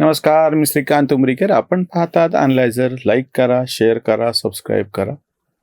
नमस्कार मी श्रीकांत उमरीकर. आपण पाहतात अनलायझर लाईक करा शेअर करा सबस्क्राईब करा.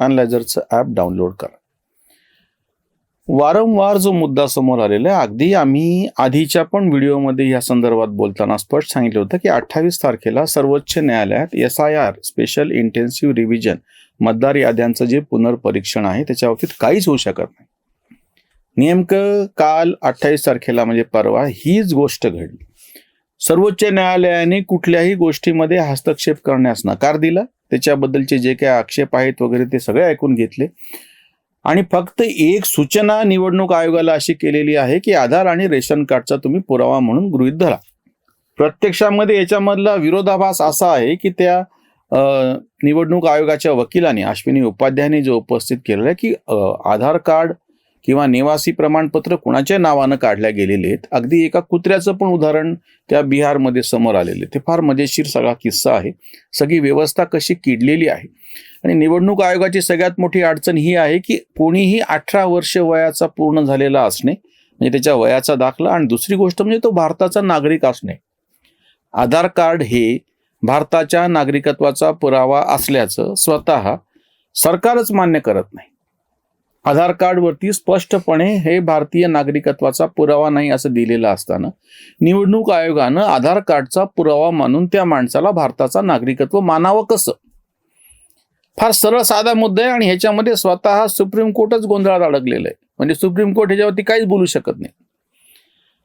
अनलायझरचं ॲप डाउनलोड करा. वारंवार जो मुद्दा समोर आलेला आहे अगदी आम्ही आधीच्या पण व्हिडिओमध्ये या संदर्भात बोलताना स्पष्ट सांगितलं होतं की अठ्ठावीस तारखेला सर्वोच्च न्यायालयात S I R special intensive revision मतदार याद्यांचं जे पुनर्परीक्षण आहे त्याच्या बाबतीत काहीच होऊ शकत नाही. नेमकं काल अठ्ठावीस तारखेला म्हणजे परवा हीच गोष्ट घडली. सर्वोच्च न्यायालयाने कुठल्याही गोष्टीमध्ये हस्तक्षेप करण्यास नकार दिला. त्याच्याबद्दलचे जे काही आक्षेप आहेत वगैरे ते सगळे ऐकून घेतले. आणि फक्त एक सूचना निवडणूक आयोगाला अशी केलेली आहे की आधार आणि रेशन कार्डचा तुम्ही पुरावा म्हणून गृहीत धरा. प्रत्यक्षामध्ये याच्यामधला विरोधाभास असा आहे की त्या निवडणूक आयोगाच्या वकिलाने अश्विनी उपाध्यायाने जो उपस्थित केलेला आहे की आधार कार्ड किंवा निवासी प्रमाणपत्र कुणाच्या नावानं काढल्या गेलेले आहेत अगदी एका कुत्र्याचं पण उदाहरण त्या बिहारमध्ये समोर आलेले ते फार मजेशीर सगळा किस्सा आहे. सगळी व्यवस्था कशी किडलेली आहे. आणि निवडणूक आयोगाची सगळ्यात मोठी अडचण ही आहे की कोणीही अठरा वर्ष वयाचा पूर्ण झालेला असणे म्हणजे त्याच्या वयाचा दाखला आणि दुसरी गोष्ट म्हणजे तो भारताचा नागरिक असणे. आधार कार्ड हे भारताच्या नागरिकत्वाचा पुरावा असल्याचं स्वतः सरकारच मान्य करत नाही. आधार कार्डवरती स्पष्टपणे हे भारतीय नागरिकत्वाचा पुरावा नाही असं दिलेलं असताना निवडणूक आयोगानं आधार कार्डचा पुरावा मानून त्या माणसाला भारताचा नागरिकत्व मानावं कसं? फार सरळ साधा मुद्दा आहे आणि ह्याच्यामध्ये स्वतः सुप्रीम कोर्टच गोंधळात अडकलेलं आहे. म्हणजे सुप्रीम कोर्ट ह्याच्यावरती काहीच बोलू शकत नाही.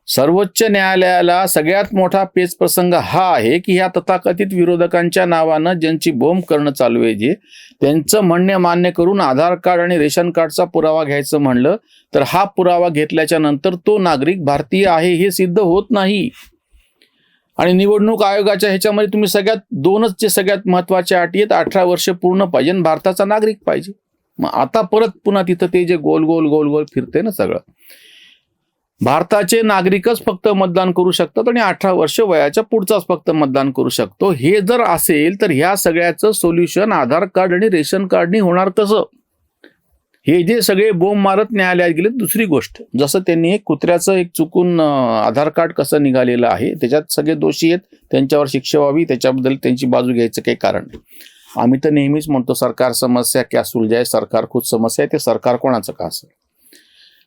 सर्वोच्च न्यायालयाला सगळ्यात मोठा पेच प्रसंग हा आहे की ह्या तथाकथित विरोधकांच्या नावानं ज्यांची बोंब करणं चालू आहे जे त्यांचं म्हणणे मान्य करून आधार कार्ड आणि रेशन कार्डचा पुरावा घ्यायचं म्हणलं तर हा पुरावा घेतल्याच्या नंतर तो नागरिक भारतीय आहे हे सिद्ध होत नाही. आणि निवडणूक आयोगाच्या ह्याच्यामध्ये तुम्ही सगळ्यात दोनच जे सगळ्यात महत्त्वाच्या अटी आहेत अठरा वर्ष पूर्ण पाहिजे आणि भारताचा नागरिक पाहिजे. मग आता परत पुन्हा तिथं ते जे गोल गोल गोल गोल फिरते ना सगळं. भारताचे नागरिकच फक्त मतदान करू शकतात आणि अठरा वर्ष वयाच्या पुढचाच फक्त मतदान करू शकतो. हे जर असेल तर ह्या सगळ्याचं सोल्युशन आधार कार्ड आणि रेशन कार्डनी होणार कसं? हे जे सगळे बोंब मारत न्यायालयात गेले दुसरी गोष्ट जसं त्यांनी एक कुत्र्याचं एक चुकून आधार कार्ड कसं निघालेलं आहे त्याच्यात सगळे दोषी आहेत त्यांच्यावर शिक्षा व्हावी त्याच्याबद्दल त्यांची बाजू घ्यायचं काही कारण नाही. आम्ही तर नेहमीच म्हणतो सरकार समस्या क्या सुलझाय सरकार खुद समस्या आहे ते सरकार कोणाचं का असेल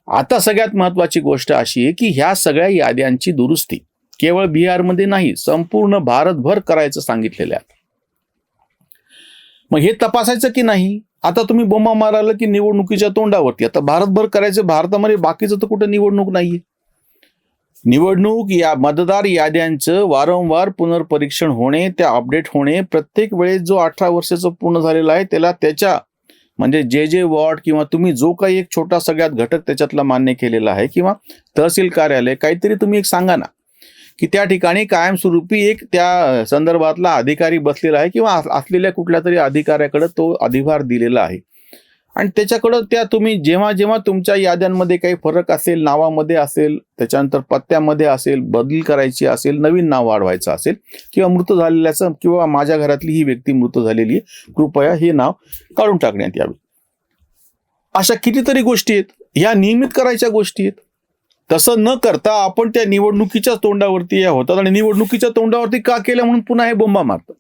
आता सगळ्यात महत्वाची गोष्ट अशी आहे की ह्या सगळ्या याद्यांची दुरुस्ती केवळ बिहारमध्ये नाही संपूर्ण भारतभर करायचं सांगितलेलं आहे. मग हे तपासायचं की नाही? आता तुम्ही बोंबा मारायला की निवडणुकीच्या तोंडावरती? आता भारतभर करायचं भारतामध्ये बाकीचं तर कुठं निवडणूक नाहीये. निवडणूक या मतदार याद्यांचं वारंवार पुनर्परीक्षण होणे त्या अपडेट होणे प्रत्येक वेळेस जो अठरा वर्षाचं पूर्ण झालेला आहे त्याला त्याच्या म्हणजे जे जे वॉर्ड किंवा तुम्ही जो काही एक छोटा सगळ्यात घटक त्याच्यातला मान्य केलेला आहे किंवा तहसील कार्यालय काहीतरी तुम्ही एक सांगा ना की त्या ठिकाणी कायमस्वरूपी एक त्या संदर्भातला अधिकारी बसलेला आहे किंवा असलेल्या कुठल्या तरी अधिकाऱ्याकडे तो अधिभार दिलेला आहे. आणि त्याच्याकडं त्या तुम्ही जेव्हा जेव्हा तुमच्या याद्यांमध्ये काही फरक असेल नावामध्ये असेल त्याच्यानंतर पत्त्यामध्ये असेल बदल करायची असेल नवीन नाव वाढवायचं असेल किंवा मृत झालेल्याचं किंवा माझ्या घरातली ही व्यक्ती मृत झालेली आहे कृपया हे नाव काढून टाकण्यात यावे. अशा कितीतरी गोष्टी आहेत. ह्या नियमित करायच्या गोष्टी आहेत. तसं न करता आपण त्या निवडणुकीच्या तोंडावरती या होतात आणि निवडणुकीच्या तोंडावरती का केलं म्हणून पुन्हा हे बोंबा मारतात.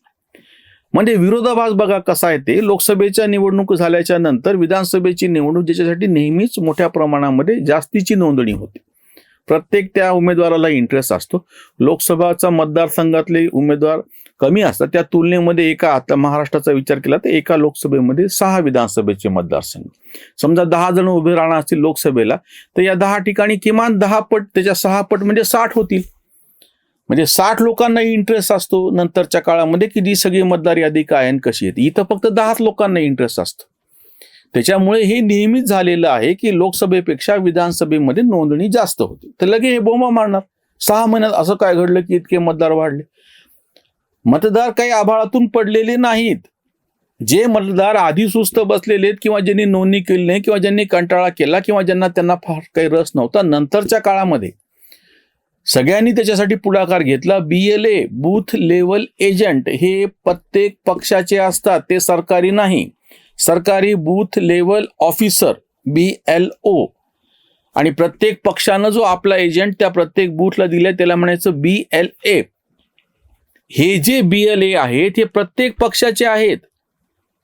म्हणजे विरोधाभास बघा कसा आहे ते. लोकसभेच्या निवडणूक झाल्याच्यानंतर विधानसभेची निवडणूक ज्याच्यासाठी नेहमीच मोठ्या प्रमाणामध्ये जास्तीची नोंदणी होते. प्रत्येक त्या उमेदवाराला इंटरेस्ट असतो. लोकसभाचा मतदारसंघातले उमेदवार कमी असतात. त्या तुलनेमध्ये एका आता महाराष्ट्राचा विचार केला तर एका लोकसभेमध्ये सहा विधानसभेचे मतदारसंघ. समजा दहा जण उभे राहणार असतील लोकसभेला तर या दहा ठिकाणी किमान दहा पट त्याच्या सहा पट म्हणजे साठ होतील. म्हणजे साठ लोकांना इंटरेस्ट असतो नंतरच्या काळामध्ये की जी सगळी मतदार यादी काय आणि कशी येते इथं फक्त दहाच लोकांना इंटरेस्ट असतो. त्याच्यामुळे हे नेहमीच झालेलं आहे की लोकसभेपेक्षा विधानसभेमध्ये नोंदणी जास्त होती. तर लगे हे बोमा मारणार. सहा महिन्यात असं काय घडलं की इतके मतदार वाढले? मतदार काही आभाळातून पडलेले नाहीत. जे मतदार आधी सुस्त बसलेले आहेत किंवा ज्यांनी नोंदणी केली नाही किंवा ज्यांनी कंटाळा केला किंवा ज्यांना त्यांना फार काही रस नव्हता नंतरच्या काळामध्ये सगळ्यांनी त्याच्यासाठी पुढाकार घेतला. B L A booth level agent हे प्रत्येक पक्षाचे असतात ते सरकारी नाही. सरकारी booth level officer B L O आणि प्रत्येक पक्षानं जो आपला एजंट त्या प्रत्येक बूथला दिलाय त्याला म्हणायचं बी एल ए हे जे बी एल ए आहेत हे प्रत्येक पक्षाचे आहेत.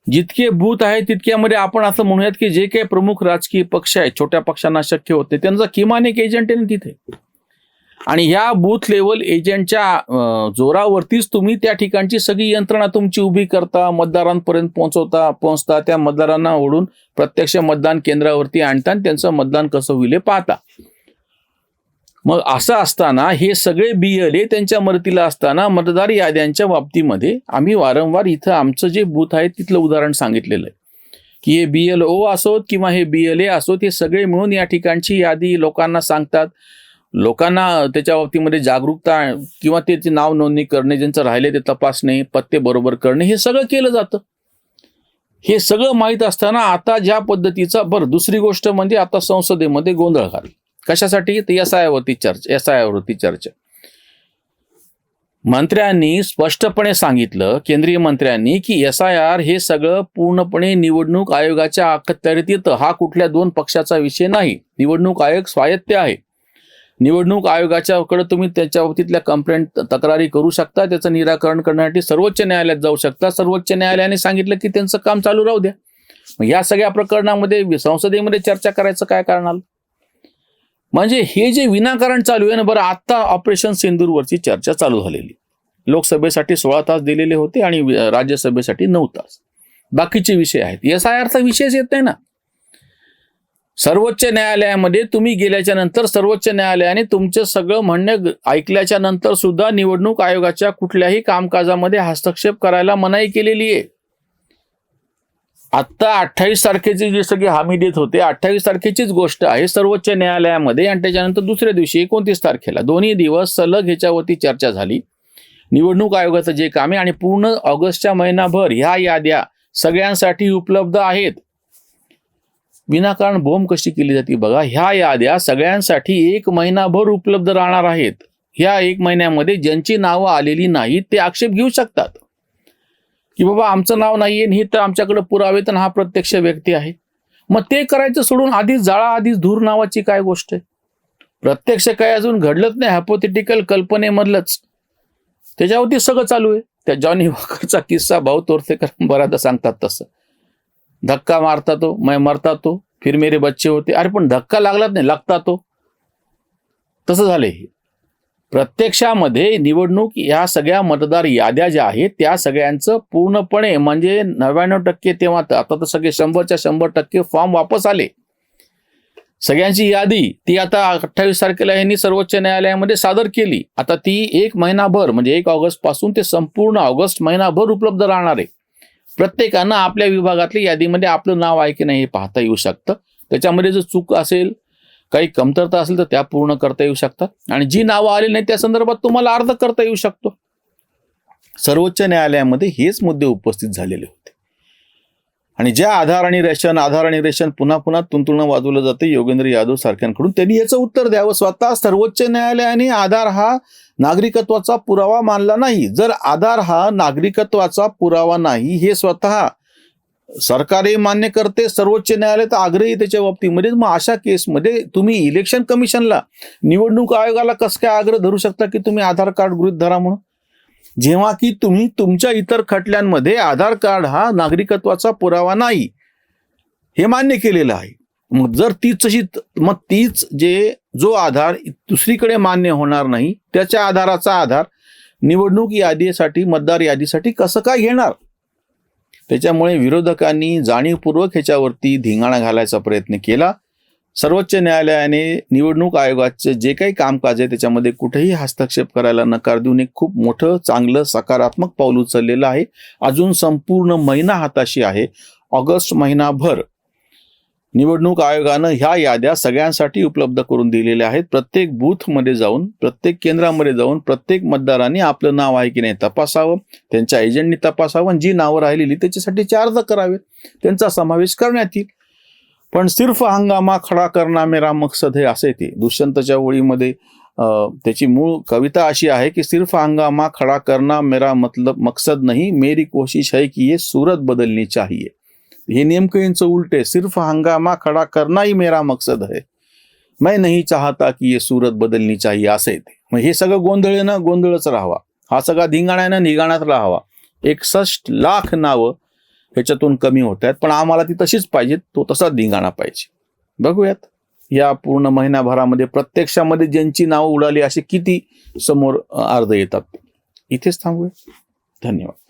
जितके बूथ आहेत तितक्यामध्ये आपण असं म्हणूयात की जे काही प्रमुख राजकीय पक्ष आहेत छोट्या पक्षांना शक्य होते त्यांचा किमान एक एजंट आहे ना तिथे. आणि ह्या बूथ लेवल एजंटच्या जोरावरतीच तुम्ही त्या ठिकाणची सगळी यंत्रणा तुमची उभी करता मतदारांपर्यंत पोहोचवता पोहोचता त्या मतदारांना ओढून प्रत्यक्ष मतदान केंद्रावरती आणता आणि त्यांचं मतदान कसं होईल पाहता. मग असं असताना हे सगळे बियले त्यांच्या मदतीला असताना मतदार याद्यांच्या बाबतीमध्ये आम्ही वारंवार इथं आमचं जे बूथ आहे तिथलं उदाहरण सांगितलेलं आहे. की हे बी एल ओ असोत किंवा हे बी एल ए असोत हे सगळे मिळून या ठिकाणची यादी लोकांना सांगतात. लोकांना त्याच्या बाबतीमध्ये जागरूकता किंवा त्याची नाव नोंदणी करणे ज्यांचं राहिले ते तपासणे पत्ते बरोबर करणे हे सगळं केलं जातं. हे सगळं माहीत असताना आता ज्या पद्धतीचा बरं दुसरी गोष्ट म्हणजे आता संसदेमध्ये गोंधळ घाल कशासाठी? तर एस आय वरती चर्चा एस आय वरती चर्चा. मंत्र्यांनी स्पष्टपणे सांगितलं केंद्रीय मंत्र्यांनी की एस आय आर हे सगळं पूर्णपणे निवडणूक आयोगाच्या अखत्यारीत येतं. हा कुठल्या दोन पक्षाचा विषय नाही. निवडणूक आयोग स्वायत्त आहे. निवडणूक आयोगाच्याकडे तुम्ही त्याच्या बाबतीतल्या कंप्लेंट तक्रारी करू शकता. त्याचं निराकरण करण्यासाठी सर्वोच्च न्यायालयात जाऊ शकता. सर्वोच्च न्यायालयाने सांगितलं की त्यांचं काम चालू राहू द्या. मग या सगळ्या प्रकरणामध्ये संसदेमध्ये चर्चा करायचं काय कारण आलं म्हणजे हे जे विनाकारण चालू आहे ना बरं आत्ता ऑपरेशन सिंदूरवरची चर्चा चालू झालेली. लोकसभेसाठी सोळा तास दिलेले होते आणि राज्यसभेसाठी नऊ तास. बाकीचे विषय आहेत. एस आय आरचा विषयच येत नाही ना. सर्वोच्च न्यायालयामध्ये तुम्ही गेल्याच्यानंतर सर्वोच्च न्यायालयाने तुमचं सगळं म्हणणं ऐकल्याच्या नंतर सुद्धा निवडणूक आयोगाच्या कुठल्याही कामकाजामध्ये हस्तक्षेप करायला मनाई केलेली आहे. आत्ता अठ्ठावीस तारखेची जी सगळी हमी देत होते अठ्ठावीस तारखेचीच गोष्ट आहे सर्वोच्च न्यायालयामध्ये आणि त्याच्यानंतर दुसऱ्या दिवशी एकोणतीस तारखेला दोन्ही दिवस सलग ह्याच्यावरती चर्चा झाली. निवडणूक आयोगाचं जे काम आहे आणि पूर्ण ऑगस्टच्या महिनाभर ह्या याद्या सगळ्यांसाठी उपलब्ध आहेत. विनाकारण बोंब कशी केली जाते? बघा ह्या याद्या सगळ्यांसाठी एक महिनाभर उपलब्ध राहणार आहेत. ह्या एक महिन्यामध्ये ज्यांची नावं आलेली नाहीत ते आक्षेप घेऊ शकतात. की बाबा आमचं नाव नाहीये हे तर आमच्याकडे पुरावे तर हा प्रत्यक्ष व्यक्ती आहे. मग ते करायचं सोडून आधीच जाळा आधीच धूर नावाची काय गोष्ट आहे? प्रत्यक्ष काय अजून घडलंच नाही हॅपोथेटिकल कल्पनेमधलंच. त्याच्यावरती सगळं चालू आहे. त्या जॉनी वॉकरचा किस्सा भाऊ तोरसेकर बऱ्याचदा सांगतात तसं. धक्का मारता तो मैं मरता तो फिर मेरे बच्चे होते. अरे पण धक्का लागलाच नाही लागता तो. तसं झालंय प्रत्यक्षामध्ये निवडणूक ह्या सगळ्या मतदार याद्या ज्या आहेत त्या सगळ्यांचं पूर्णपणे म्हणजे नव्याण्णव टक्के तेव्हा तर आता तर सगळे शंभरच्या शंभर टक्के फॉर्म वापस आले. सगळ्यांची यादी ती आता अठ्ठावीस तारखेला यांनी सर्वोच्च न्यायालयामध्ये सादर केली. आता ती एक महिनाभर म्हणजे एक ऑगस्टपासून ते संपूर्ण ऑगस्ट महिनाभर उपलब्ध राहणार आहे. प्रत्येकानं आपल्या विभागातल्या यादीमध्ये आपलं नाव आहे की नाही हे पाहता येऊ शकतं. त्याच्यामध्ये जर चूक असेल काही कमतरता असेल तर त्या पूर्ण करता येऊ शकतात. आणि जी नावं आली नाही त्या संदर्भात तुम्हाला अर्ज करता येऊ शकतो. सर्वोच्च न्यायालयामध्ये हेच मुद्दे उपस्थित झालेले होते. आणि ज्या आधार आणि रेशन आधार आणि रेशन पुन्हा पुन्हा तुंतुणं वाजवलं जातं योगेंद्र यादव सारख्यांकडून. त्यांनी याचं उत्तर द्यावं स्वतः. सर्वोच्च न्यायालयाने आधार हा नागरिकत्वाचा पुरावा मानला नाही. जर आधार हा नागरिकत्वाचा पुरावा नाही हे स्वतः सरकारही मान्य करते सर्वोच्च न्यायालय तर आग्रही त्याच्या बाबतीमध्ये मग अशा केसमध्ये तुम्ही इलेक्शन कमिशनला निवडणूक आयोगाला कसं काय आग्रह धरू शकता की तुम्ही आधार कार्ड गृहीत धरा म्हणून? जेव्हा की तुम्ही तुमच्या इतर खटल्यांमध्ये आधार कार्ड हा नागरिकत्वाचा पुरावा नाही हे मान्य केलेलं आहे. मग जर तीच तशी मग तीच जे जो आधार दुसरीकडे मान्य होणार नाही त्याच्या आधाराचा आधार निवडणूक यादीसाठी मतदार यादीसाठी कसं काय घेणार? त्याच्यामुळे विरोधकांनी जाणीवपूर्वक ह्याच्यावरती धिंगाणा घालायचा प्रयत्न केला. सर्वोच्च न्यायालयाने निवडणूक आयोगाचे जे काही कामकाज आहे त्याच्यामध्ये कुठेही हस्तक्षेप करायला नकार देऊन एक खूप मोठं चांगलं सकारात्मक पाऊल उचललेलं आहे. अजून संपूर्ण महिना हाताशी आहे. ऑगस्ट महिनाभर निवडणूक आयोगानं ह्या याद्या सगळ्यांसाठी उपलब्ध करून दिलेल्या आहेत. प्रत्येक बूथमध्ये जाऊन प्रत्येक केंद्रामध्ये जाऊन प्रत्येक मतदाराने आपलं नाव आहे की नाही तपासावं त्यांच्या एजंटनी तपासावं आणि जी नावं राहिलेली त्याच्यासाठी अर्ज करावेत त्यांचा समावेश करण्यात येईल. पण सिर्फ हंगामा खडा करना मेरा मकसद हे असे ते. दुष्यंतच्या ओळीमध्ये अं, त्याची मूळ कविता अशी आहे की सिर्फ हंगामा खडा करना मेरा मतलब मकसद नहीं मेरी कोशिश है की ये सूरत बदलनी चाहिए. हे नेमकं यांचं उलट आहे. सिर्फ हंगामा खडा करना ही मेरा मकसद है. मैं नहीं चाहता की ये सूरत बदलनी चाहिए असे ते. मग हे सगळं गोंधळ ना गोंधळच राहावा. हा सगळा धिंगाण्यानं निघाण्यात राहावा. एकसष्ट लाख नावं ह्याच्यातून कमी होत आहेत. पण आम्हाला ती तशीच पाहिजे. तो तसाच धिंगाणा पाहिजे. बघूयात. या पूर्ण महिन्याभरामध्ये प्रत्यक्षामध्ये ज्यांची नावं उडाली असे किती समोर अर्ज येतात. इथेच थांबूया. धन्यवाद.